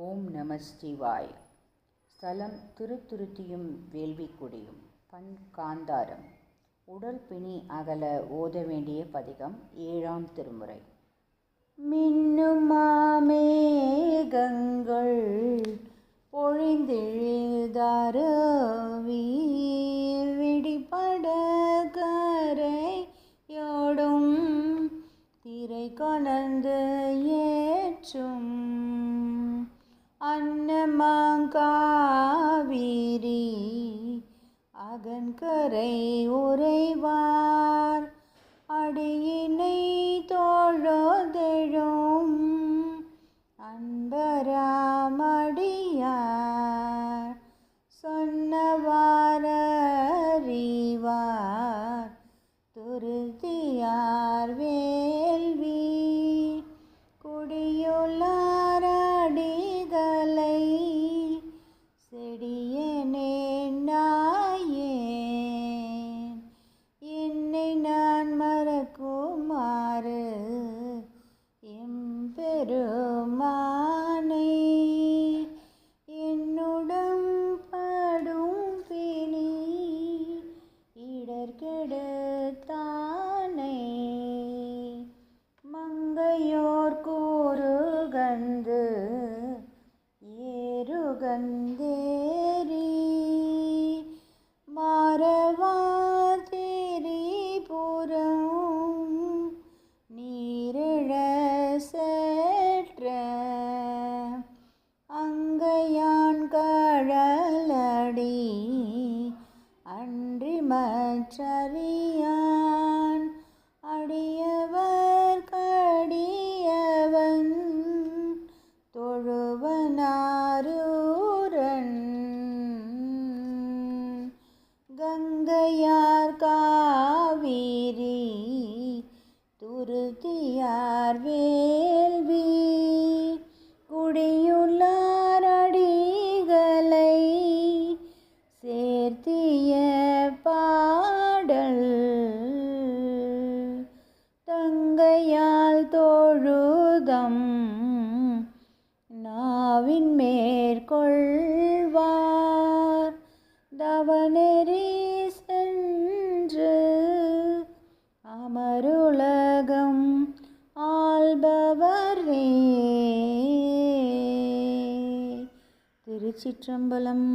ஓம் நம சிவாய். ஸ்தலம் திருத்துருத்தியும் வேள்விக்குடியும். பண் காந்தாரம். உடல் பிணி அகல ஓத வேண்டிய பதிகம் ஏழாம் திருமுறை. மின்னுமாமேகங்கள் மாமேகங்கள் பொழிந்தெழுதாரவி விடிபட கரையோடும் திரை கலந்து ஏற்றும் அன்னமாங்காவிரி அகன்கரை உறைவார். அடியினை தோழதெழும் அன்பராமடியார். சொன்னவாரறிவார் துருதியார் வேள்வி. குடியுள்ள ஏறுகந்தேரி மாறவாதிரிபுரம் நீரிழ சேற்ற அங்கையான் கழலடி அன்றி மற்றறியான் அடிய காவிரி துருதியார் வேள்வி குடியுள்ளார் அடிகளை சேர்த்திய பாடல் தங்கையால் தொழுதம் நாவின் மேற்கொள்வார் தவனே அமருலகம் ஆள்பவரே திருச்சிற்றம்பலம்.